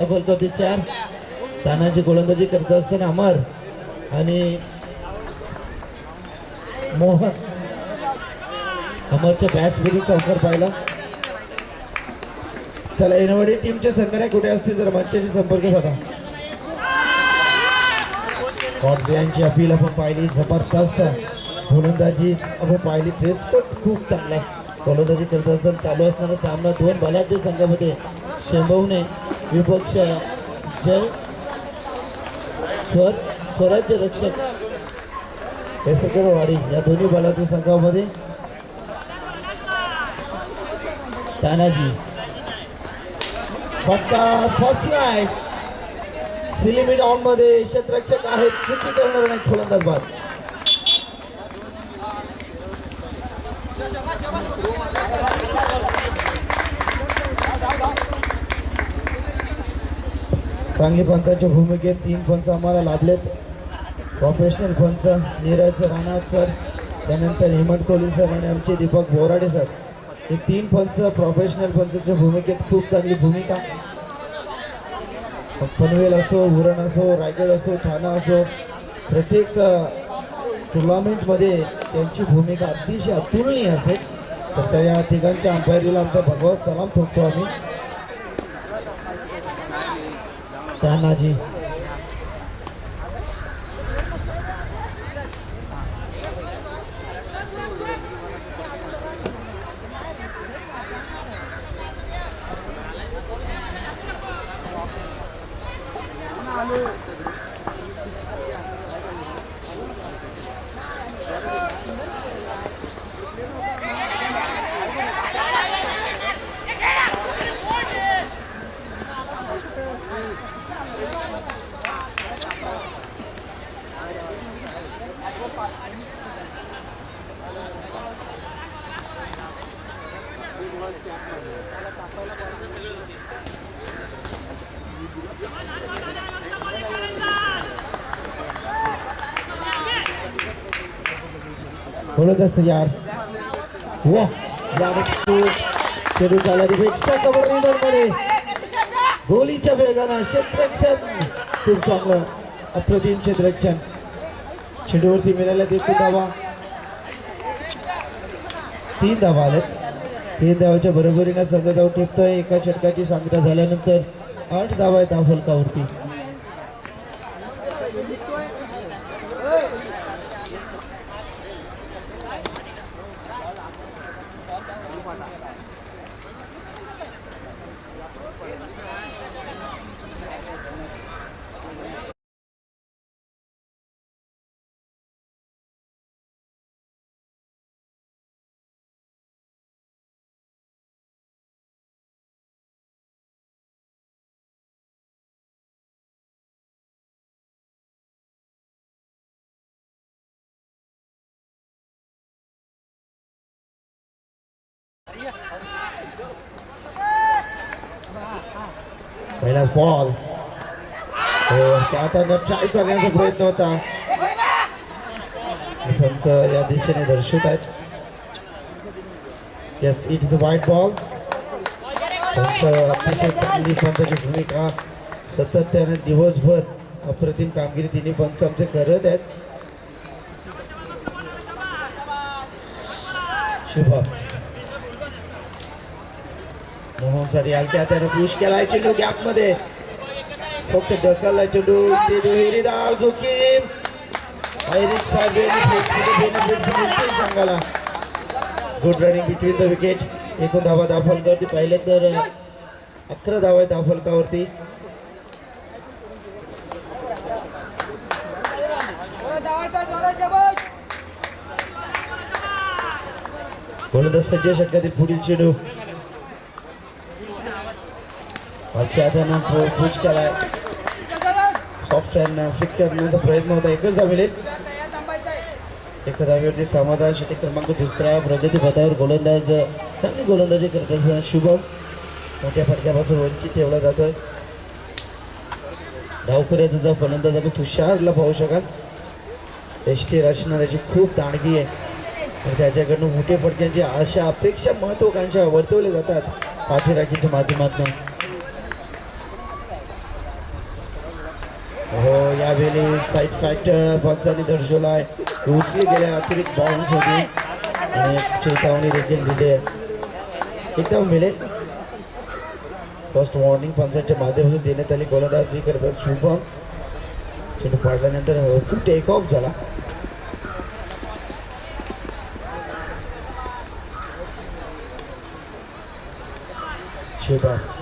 फलकावरती चार सानाची गोलंदाजी करत असताना अमर आणि मोहन. अमरच्या बॅट्स विरुद्ध चौकार पाहिला. चला येणवडी टीमचे संघटना कुठे असतील तर मंचाशी संपर्क साधा. कॉन्फिडन्सची अपील आपण पाहिली जबरदस्त. गोलंदाजी आपण पाहिली प्रेस खूप चांगला. गोलंदाजी करत असताना चालू असणारा सामना दोन बलाढ्य संघामध्ये शेंबवणे विपक्ष जय स्वर स्वराज्य रक्षक. वाडी या दोन्ही बलाढ्य संघामध्ये. तानाजी. फटका फर्स्ट फसलाय सिलिमिट ऑनमध्ये क्षेत्रक्षक आहेत. सुट्टी करणार नाही फलंदाज बाद. चांगली पंचांच्या भूमिकेत तीन पंच आम्हाला लाभलेत. प्रोफेशनल पंच नीरज राणा सर त्यानंतर हेमंत कोहली सर आणि आमचे दीपक बोराडे सर. हे तीन पंच प्रोफेशनल पंचाच्या भूमिकेत खूप चांगली भूमिका. पनवेल असो उरण असो रायगड असो ठाणा असो प्रत्येक टुर्नामेंटमध्ये त्यांची भूमिका अतिशय अतुलनीय असेल. तर त्या ठिकाणच्या तिघांच्या अंपायरीला आमचा भगवत सलाम ठोकतो आम्ही. तानाजी you. जबरदस्त यार. वा चेडू एक्स्ट्रा कव्हरमध्ये गोलीच्या वेगानं क्षेत्रक्षण खूप चांगलं. अप्रतिम क्षेत्रक्षण चेंडूवरती मिळाल्या एकूण धावा. तीन धावा आल्यात तीन धावाच्या बरोबरीनं संघ जाऊन टिपतोय. एका षटकाची सांगता झाल्यानंतर आठ धावा आहेत धाव फलकावरती पहिलाच बॉल हो त्या त्यांना ट्राय करण्याचा प्रयत्न होता. डिफेन्स या दिशेने दर्शवत आहेत. Yes it is wide ball अतिशय चांगली पंचाची भूमिका. सातत्याने दिवसभर अप्रतिम कामगिरी तिन्ही पंच आमचे करत आहेत. शुभ मोहनसाठी आलत्या त्यानं पुश केलाय. चेंडू गॅपमध्ये फक्त ढकलला चेंडू. चेंडू हिरी दाव जोखीम Irish good running between the wicket एकूण धावा धाव फलकावरती पाहिले तर अकरा धावा आहेत धाव फलकावरती सज्ज षटकातील पुढील चेंडू. मागच्या पुश केलाय. सॉफ्ट हँड फ्लिक करण्याचा प्रयत्न होता. एकच धावेल एका धावेवरती समाधान शेती क्रमांक दुसरा. प्रगती पथावर गोलंदाज चांगली गोलंदाजी करत असताना शुभम मोठ्या फटक्यापासून वंचित ठेवला जातोय. धावखऱ्या तुझा. फलंदाज आपण तुषारला पाहू शकाल. एस टी राशनाराची खूप दांडगी आहे. तर त्याच्याकडनं मोठ्या फटक्यांची आशा अपेक्षा महत्वाकांक्षा वर्तवल्या जातात. पाठीराखीच्या माध्यमातून. यावेळी साईड फॅक्टर पंचांनी दर्शवला आहे उचली गेल्या अतिरिक्त बाउन्स होती आणि चेतावणी देखील दिली आहे. एकदम मिळेल. फर्स्ट वॉर्निंग पंचांच्या माध्यमातून देण्यात आली. गोलंदाजी करतात शुभम. चेंडू पाडल्यानंतर टेक ऑफ झाला. शुभम.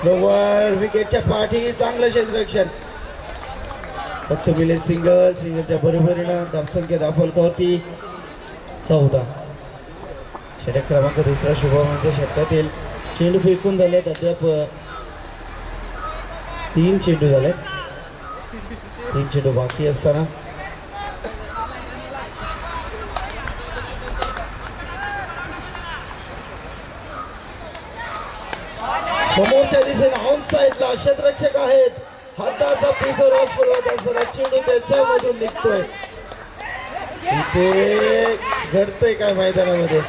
स्लोवर विकेटच्या पाठी चांगलं क्षेत्ररक्षण. फक्त मिले सिंगल सिंगलच्या बरोबरीनं धावसंख्या होती. चौदा. षटक क्रमांक दुसरा शुभमानच्या षटकातील चेंडू फेकून झालेत. अद्याप तीन चेंडू झाले तीन चेंडू बाकी असताना समोरच्या दिशेने ऑन साईडला क्षेत्ररक्षक आहेत हाताचा पिसर फुलवत असताना चेंडू त्याच्यामधून निघतोय. इथे घडतंय काय मैदानामध्ये?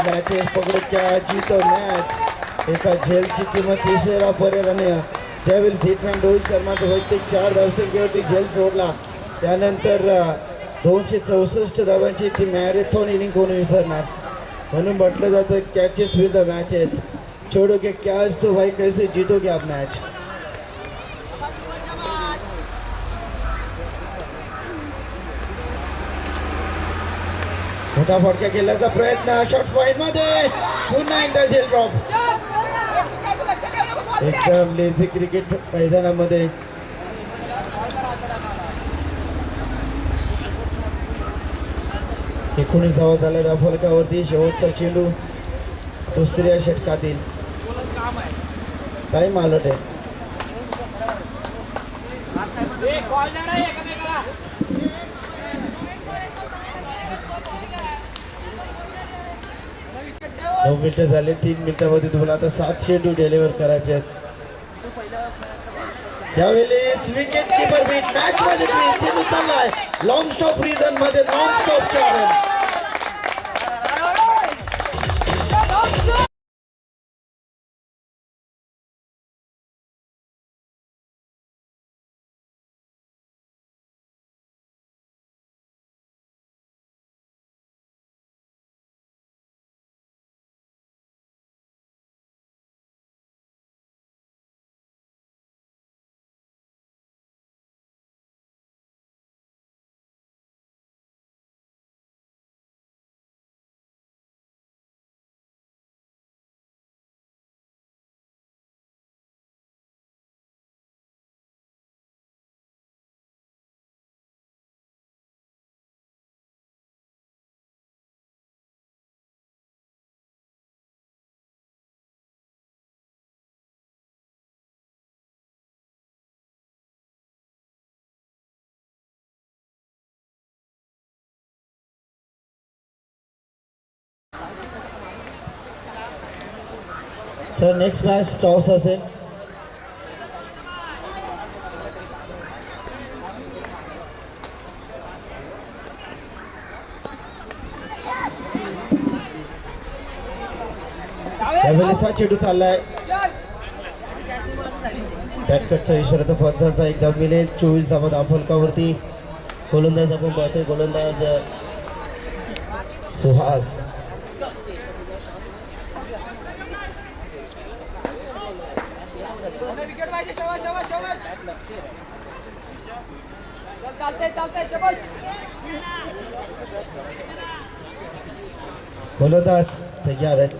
मॅचेस पकडच्या जीतो मॅच एका झेलची किंमत तिसऱ्या पर्यटने ज्यावेळी हिटमॅन रोहित शर्माचं वैयक्तिक चार धावसंख्येवरती झेल सोडला त्यानंतर दोनशे चौसष्ट धावांची ती मॅरेथॉन इनिंग कोण विसरणार? म्हणून म्हटलं जातं कॅचेस विथ द मॅचेस छोडोगे कॅच तो भाई कैसे जीतोगे आप मॅच मोठा फटका केल्याचा प्रयत्न. शॉर्ट फाईटमध्ये. पुन्हा एकदा झेल ड्रॉप एकदम लेझी क्रिकेट मैदानामध्ये. एकोणीस धावा झाल्या त्या फलकावरती. शेवटचा चेंडू दुसऱ्या षटकातील. टाईम आलट आहे नऊ मिनटं झाले तीन मिनिटामध्ये तुम्हाला आता सात चेंडू डिलिव्हर करायचे आहेत. यावेळी विकेट किपर बीट मॅच मध्ये चेंडू चाललाय long stop रिझनमध्ये non stop run sir next match toss असेल. चेडू चाललाय. बॅटकटचा इशारा तर पंचाचा एकदा मिळेल चोवीस धावा दाफलकावरती गोलंदाज आपण पाहतोय. गोलंदाज सुहास. गोलंदाज तयार आहेत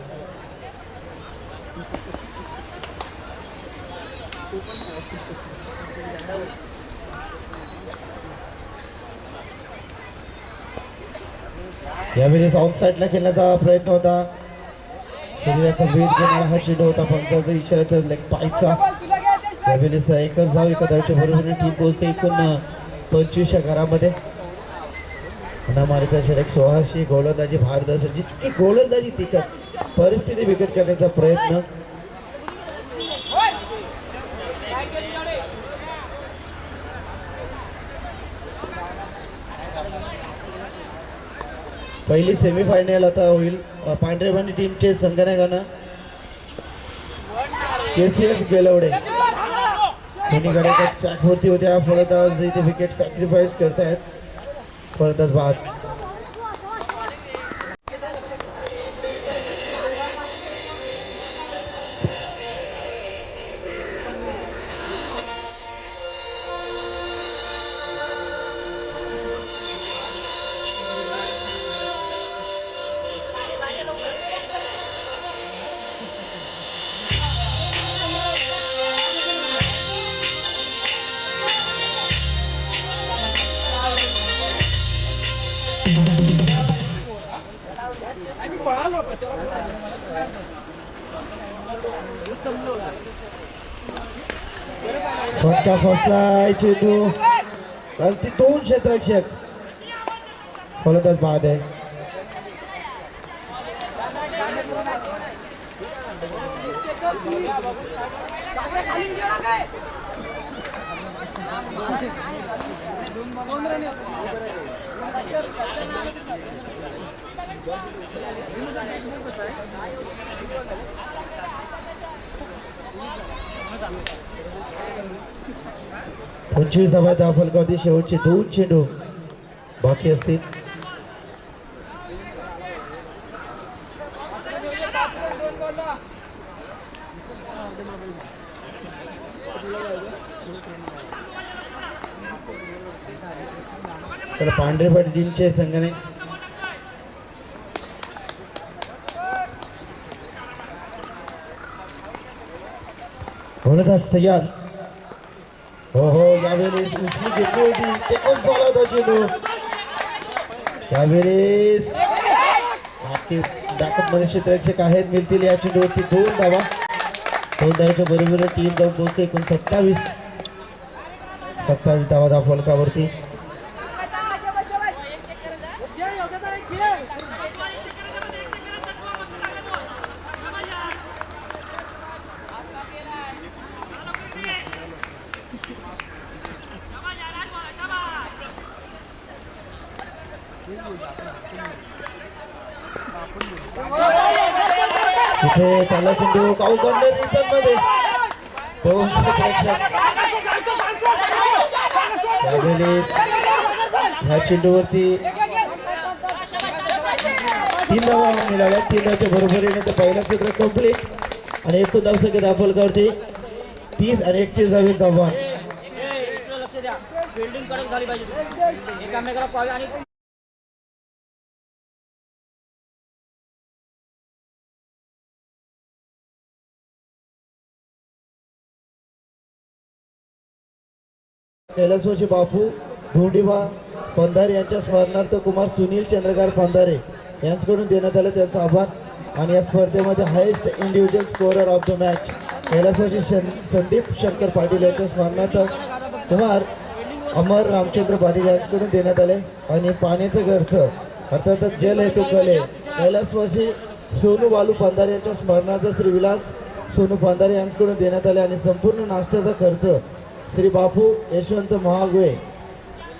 यावेळेस ऑन साईडला खेळण्याचा प्रयत्न होता. शरीराचा वेध घेणारा हा चेंडू होता. पंचाचा इशारा लेग पायचा. त्यावेळेस एकच धाव एका धावच्या बरोबरीने टीम पोहोचते एकूण पंचवीसच्या घरामध्ये. अनामारिता षटक सोळाशे गोलंदाजी भारत जितकी गोलंदाजी तिकट परिस्थिती बिकट करण्याचा प्रयत्न. पहिली सेमीफायनल आता होईल. अ, पांढरेबाणी टीमचे संघनायकानं के सी एस गेलवडे. दोन्ही गाड्या ट्रॅकवरती होत्या फलंदाज इथे विकेट सॅक्रिफाईस करतायत. फलंदाज बाद. फटका फसलाय चेंडू गलती दोन क्षेत्ररक्षक फलंदाज बाद आहे. दोन गेला काय पंचवीस धावा दाखल करते शेवटचे दोन चेंडू बाकी असतील. तर पांढरे पाटीलचे संघाने. फलंदाज तयार हो हो यावेळेस उचली घेतली होती ते पण झाला होता चेंडू यावेळेस बाकी मनुष्य प्रेक्षक आहेत मिळतील या चेंडूवरती दोन धावा. दोन धावाच्या बरोबर टीम जाऊन पोहोचते एकूण सत्तावीस सत्तावीस धावा धाव तिथे त्याला चेंडू काऊ कॉर्नर रिटर्नमध्ये दोन ह्या चेंडूवरती तीन धावा मिळाल्या. तीन धावच्या बरोबरीने तर पहिला क्षेत्र कंप्लीट आणि एकूण धावसंख्या दाखवलकावरती तीस आणि एकतीस धावे आव्हान कैलासवासी बापू धोंडीबा पंधारे यांच्या स्मरणार्थ कुमार सुनील चंद्रकांत पंधारे यांच्याकडून देण्यात आलं त्यांचा आभार. आणि या स्पर्धेमध्ये highest individual scorer of the match कैलासवासी शन संदीप शंकर पाटील यांच्या स्मरणार्थ कुमार अमर रामचंद्र पाटील यांच्याकडून देण्यात आले. आणि पाण्याचं घरचं अर्थातच जल हेतू कले कैलासवासी सोनू बालू पंधारे यांच्या स्मरणार्थ श्री विलास सोनू पंधारे यांच्याकडून देण्यात आले. आणि संपूर्ण नाश्त्याचा खर्च श्री बापू यशवंत महागवे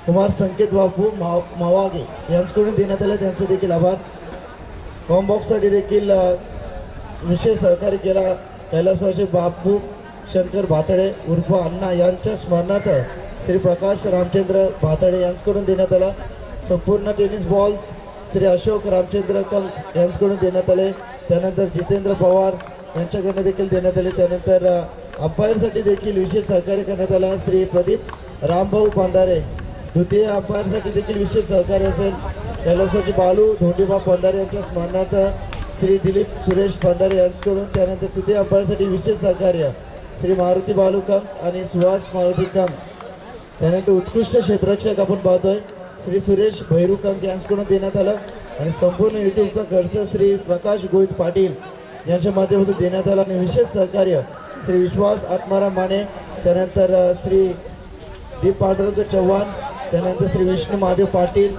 कुमार संकेत बापू मा मावागे यांच्याकडून देण्यात आलं त्यांचं देखील आभार. कॉम्बॉक्ससाठी देखील विशेष सहकार्य केला. कैलासवाचे बापू शंकर भातडे उर्फ अण्णा यांच्या स्मरणार्थ श्री प्रकाश रामचंद्र भातडे यांच्याकडून देण्यात आला. संपूर्ण टेनिस बॉल्स श्री अशोक रामचंद्र कंक यांच्याकडून देण्यात आले. त्यानंतर जितेंद्र पवार यांच्याकडनं देखील देण्यात आले. त्यानंतर अंपायरसाठी देखील विशेष सहकार्य करण्यात आला श्री प्रदीप रामभाऊ पांधारे द्वितीय अंपायरसाठी देखील विशेष सहकार्य असेल. कैलासाची बालू धोंडीबा पंधारे यांच्या स्मरणार्थ श्री दिलीप सुरेश पंधारे यांच्याकडून त्यानंतर तृतीय अंपायरसाठी विशेष सहकार्य श्री मारुती बालू कंक आणि सुहास मारुती कंक त्यानंतर उत्कृष्ट क्षेत्ररक्षक आपण पाहतोय. श्री सुरेश भैरू कंक यांच्याकडून देण्यात आलं. आणि संपूर्ण युट्यूबचा खर्च श्री प्रकाश गोविंद पाटील यांच्या माध्यमातून देण्यात आला आणि विशेष सहकार्य श्री विश्वास आत्माराम माने त्यानंतर श्री दीप पांडुरंग चव्हाण त्यानंतर श्री विष्णू महादेव पाटील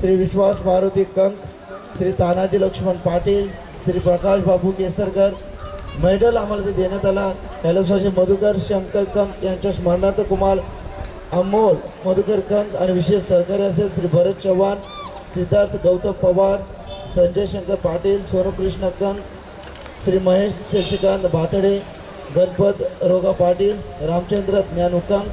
श्री विश्वास मारुती कंक श्री तानाजी लक्ष्मण पाटील श्री प्रकाश बाबू केसरकर मेडल आम्हाला ते देण्यात आला. कैलासवासी मधुकर शंकर कंक यांच्या स्मरणार्थ कुमार अमोल मधुकर कंक आणि विशेष सहकार्य असेल श्री भरत चव्हाण सिद्धार्थ गौतम पवार संजय शंकर पाटील सोनकृष्ण कंक श्री महेश शशिकांत भातडे गणपत रोगा पाटील रामचंद्र ज्ञान ज्ञानुकांग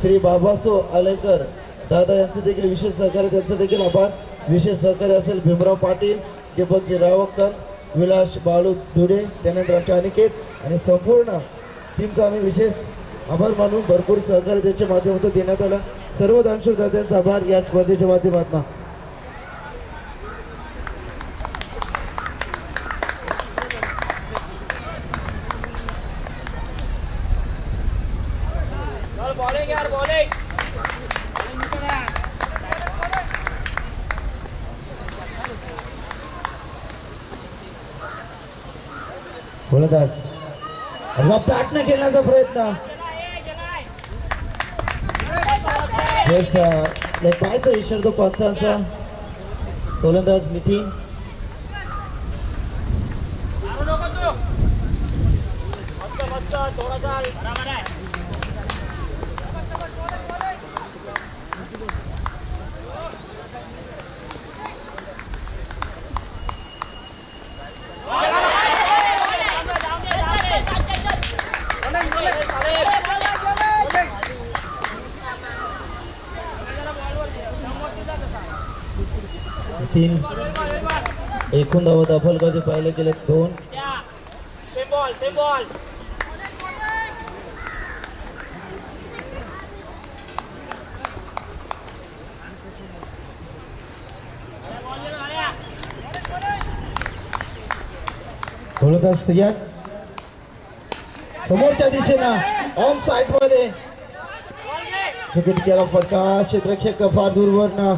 श्री बाबासो आलेकर दादा यांचं देखील विशेष सहकार्य त्यांचं देखील आभार. विशेष सहकार्य असेल भीमराव पाटील दीपकजी रावकर विलास बाळू धुडे त्यानंतर आमच्या अनिकेत आणि संपूर्ण टीमचा आम्ही विशेष आभार मानून भरपूर सहकार्य त्यांच्या माध्यमातून देण्यात आला. सर्व दानशूर दात्यांचा आभार या स्पर्धेच्या माध्यमातून चल बॉलिंग यार बॉलिंग गोलंदाज बॅटने खेळण्याचा प्रयत्न. येस पाहायचा इशारा तो पाचचा गोलंदाज नितीन मारू थोडा चाल बराबर आहे तीन. एकूण धाव दाखल कधी पाहिले गेले दोन. बोलत असत या समोरच्या दिशेनं ऑन साईडमध्ये. चुकीत केला फटका. क्षेत्रक्षक फार दूरवर ना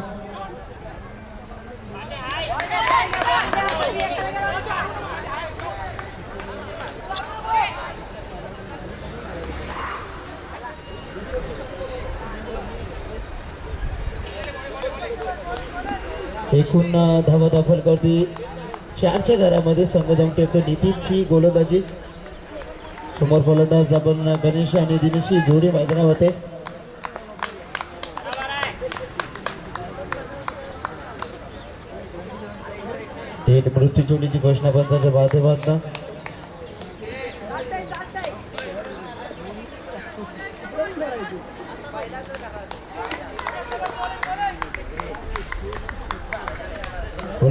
एकूण धावा दाखल करते चारच्या घरामध्ये संघदम टेकतो नितीनची गोलंदाजी. समोर फलंदाज आपण गणेश आणि दिनेशची जोडी मैदानावर होते. थेट मृत्यू जोडीची घोषणा पंचाच्या माध्यमातून.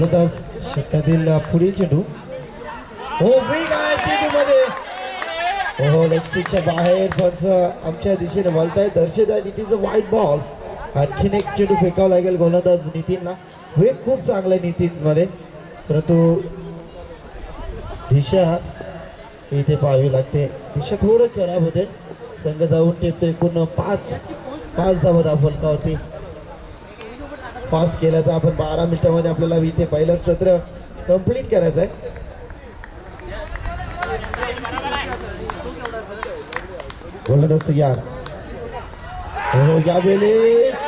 गोलंदाज षटकातील पुढील चेंडू. हो वेग आहे चेंडू मध्ये हो लेग बाहेर पंच आमच्या दिशेने वळताय. दर्शक आहे it is a white ball आणखीन एक चेंडू फेकावा लागेल गोलंदाज नितीनला. वेग खूप चांगला आहे नितीन मध्ये परंतु दिशा इथे पाहावी लागते. दिशा थोडं खराब होते. संघ जाऊन टेपतो एकूण पाच. पाच धावा दाखवलकावरती फास्ट केल्याचा आपण बारा मिनिटामध्ये आपल्याला इथे पहिलं सत्र कंप्लीट करायचं आहे. बोलत असत हो यावेळेस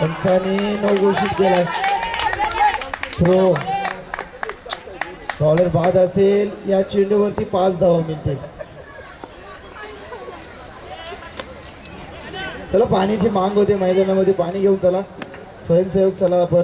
पंचाने नऊ घोषित केलाय थ्रो बॉलर बाद असेल या चेंडूवरती पाच धावा मिळतील. चला पाण्याची मांग होते मैदानामध्ये. पाणी घेऊन चला. स्वयंसेवक चला आपण.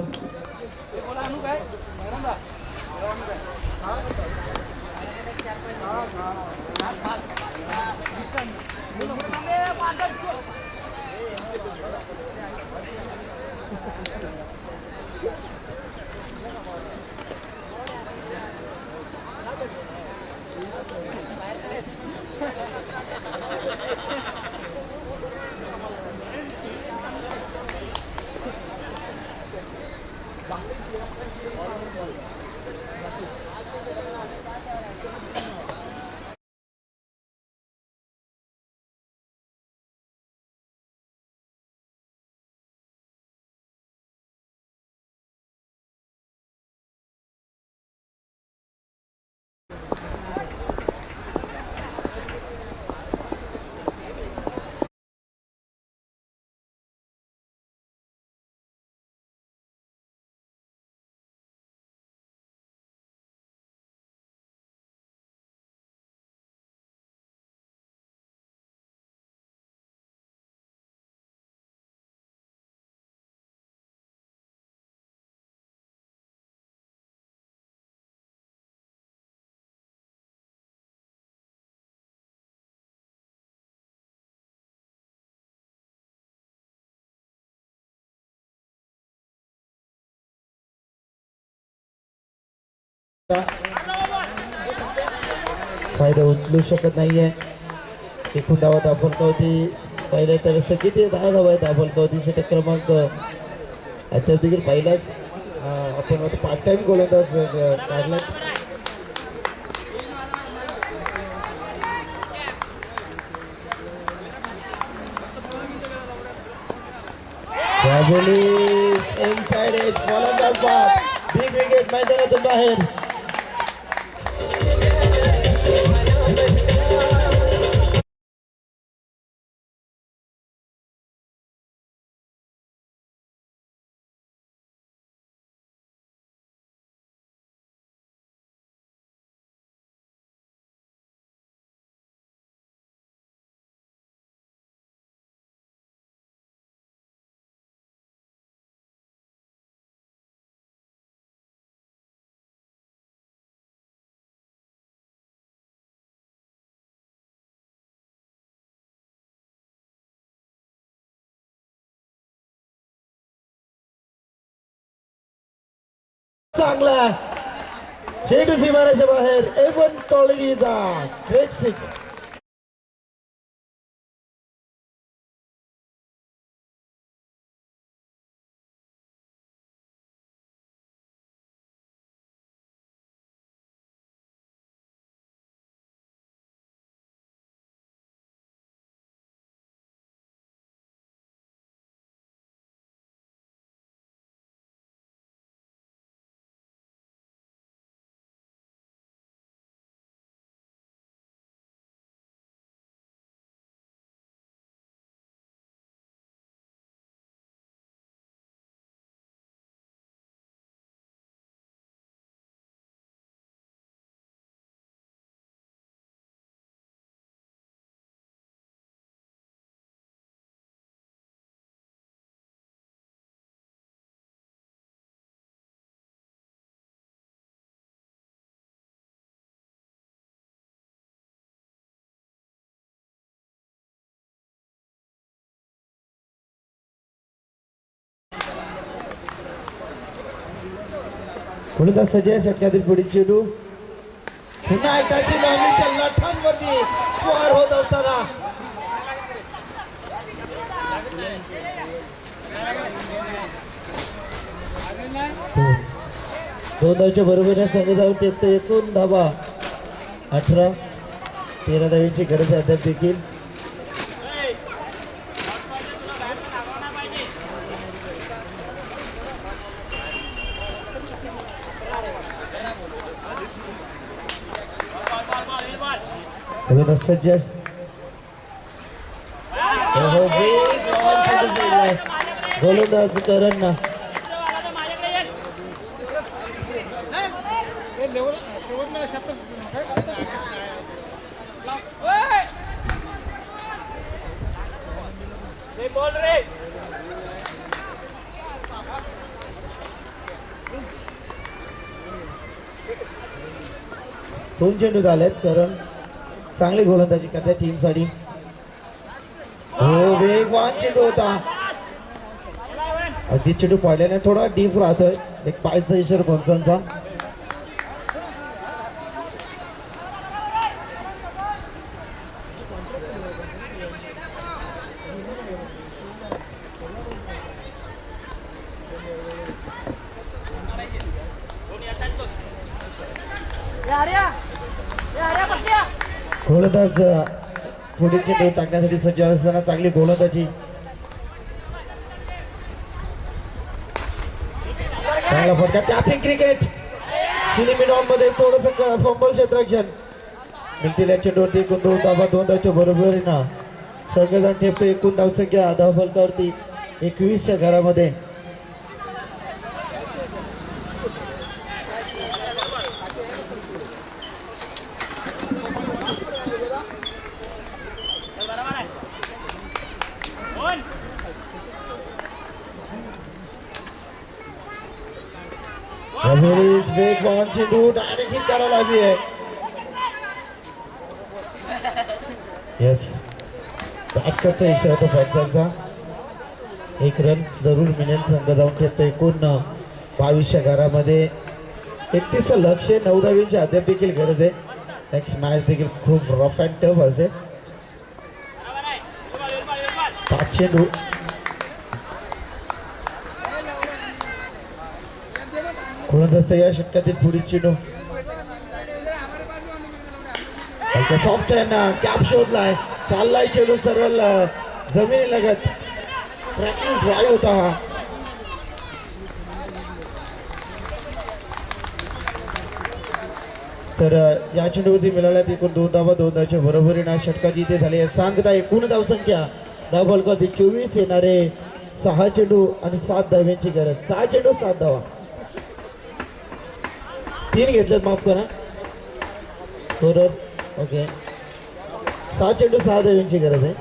फायदा उचलू शकत नाहीये. एकूण धावा दाफलकावती पहिले तर असं किती दहा धावा आहेत दाफलकावती षटक क्रमांक. आता देखील पहिलाच. आपण पार्ट टाइम गोलंदाज अं, काढला Travelis साइड एज गोलंदाज बाद बिग विकेट मैदानातून बाहेर. चांगला चेंडू सीमारेषा बाहेर. एवन टॉलरीचा ग्रेट सिक्स म्हणून सजय षटकातील पुढील चेंडू. पुन्हा एकदाची नॉमीच्या लठांवरती स्वार होत असताना. दोन धावच्या बरोबरीने संघ जाऊन टेपते एकूण धाबा अठरा. तेरा धावींची गरज आहे अद्याप देखील. म्हणून a हो वेग लावून चेंडू सोडलाय. गोलंदाज करण ना ओय! रे दोन चेंडू झालेत करण चांगली गोलंदाजी करते टीमसाठी हो वेगवान चेंडू होता. अगदी चेंडू पडल्याने थोडा डीप राहतोय. एक पायचा इशर पंचांचा या हऱ्या या हऱ्या पट्ट्या गोलंदाज अं, पुढील चेंडू टाकण्यासाठी सज्ज असताना चांगली गोलंदाजी चांगला फटका टॅपिंग क्रिकेट. सिनेमी डॉनमध्ये थोडस फंबल क्षेत्रक्षण मिळतील या चेंडूवरती एकूण दोन धाबा दोन धावच्या येणार सगळेजण ठेपतो एकूण धावसंख्या धावफलकावरती एकवीसच्या घरामध्ये बरोबर आहे कोण रमेश वेगवान चेंडू डायरेक्ट हिट करायला हवी आहे. येस बॅटकरचा इशारा होता फॅन्सांचा एक रन जरूर मिळेल संघ जाऊन खेळतो एकूण बावीसच्या घरामध्ये एकतीसचं लक्ष आहे, नऊ दहावीची अद्याप देखील गरज आहे. नेक्स्ट मॅच देखील खूप रफ अँड टफ असेल. बरोबर आहे विरमाल, विरमाल, विरमाल. पाच चेंडू गोलंदाज या षटकातील पुढील चेंडू सॉफ्ट आहे ना. कॅप शोधलाय. चाललाय चेंडू सरळ जमीन जमिनी लगत ट्रॅकिंग ड्राईव्ह होता हा. तर या चेंडूवरती मिळाल्यात एकूण दोन धावा दोन धावच्या बरोबरीनं. षटकाची इथे झाली आहे सांगता एकूण धावसंख्या धाव फलकावरती चोवीस येणारे सहा चेंडू आणि सात धाव्यांची गरज. सहा चेंडू सात धावा. तीन घेतलेत माफ करा। बरोबर ओके सहा चेंडू सहा धाव्यांची गरज आहे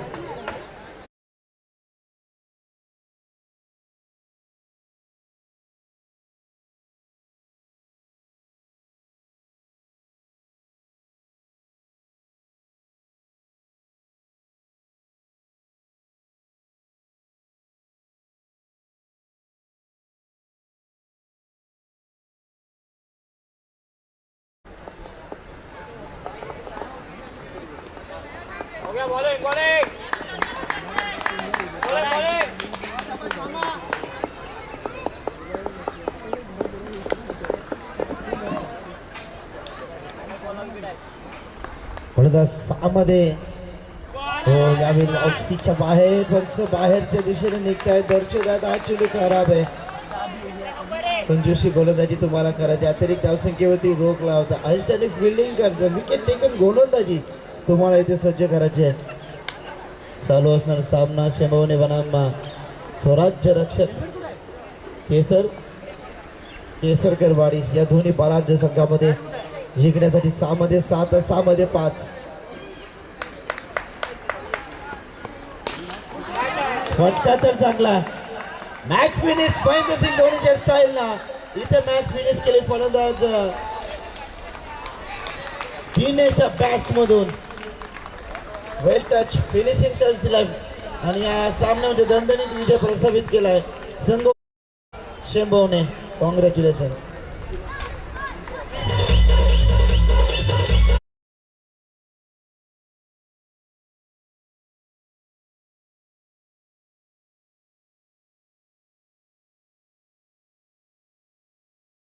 सहा मध्ये हो यावेळी बाहेर पण बाहेरच्या दिशेने निघताय दर्शक आहेत चेंडू खराब आहे कंजूशी गोलंदाजी तुम्हाला करायची अतिरिक्त धावसंख्येवरती रोख लावायचा आउटस्टँडिंग फिल्डिंग करायचं विकेट टेकन गोलंदाजी तुम्हाला इथे सज्ज करायचे आहेत. चालू असणार सामना शेंबवणे बनाम्मा. स्वराज्य रक्षक केसर केसरकर वाडी या दोन्ही बालाज्य संघामध्ये जिंकण्यासाठी सहा मध्ये सात सहा मध्ये पाच. फटका तर चांगला. मॅच फिनिश महेंद्र सिंग धोनीच्या स्टाईल ना इथे मॅच फिनिश केली फलंदाज. दिनेश बॅट्स मधून वेल टच फिनिशिंग टच दिला आणि या सामन्यामध्ये दणदणीत विजय प्रस्थापित केलाय. संघ शेंबवणे कॉंग्रॅच्युलेशन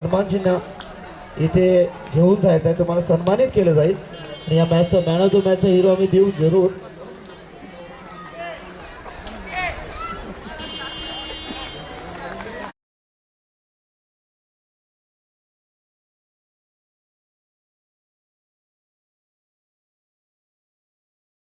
सन्मान चिन्ह इथे घेऊन जायचं आहे तुम्हाला सन्मानित केलं जाईल. आणि या मॅचचं मॅन ऑफ द मॅचचा हिरो आम्ही देऊ जरूर.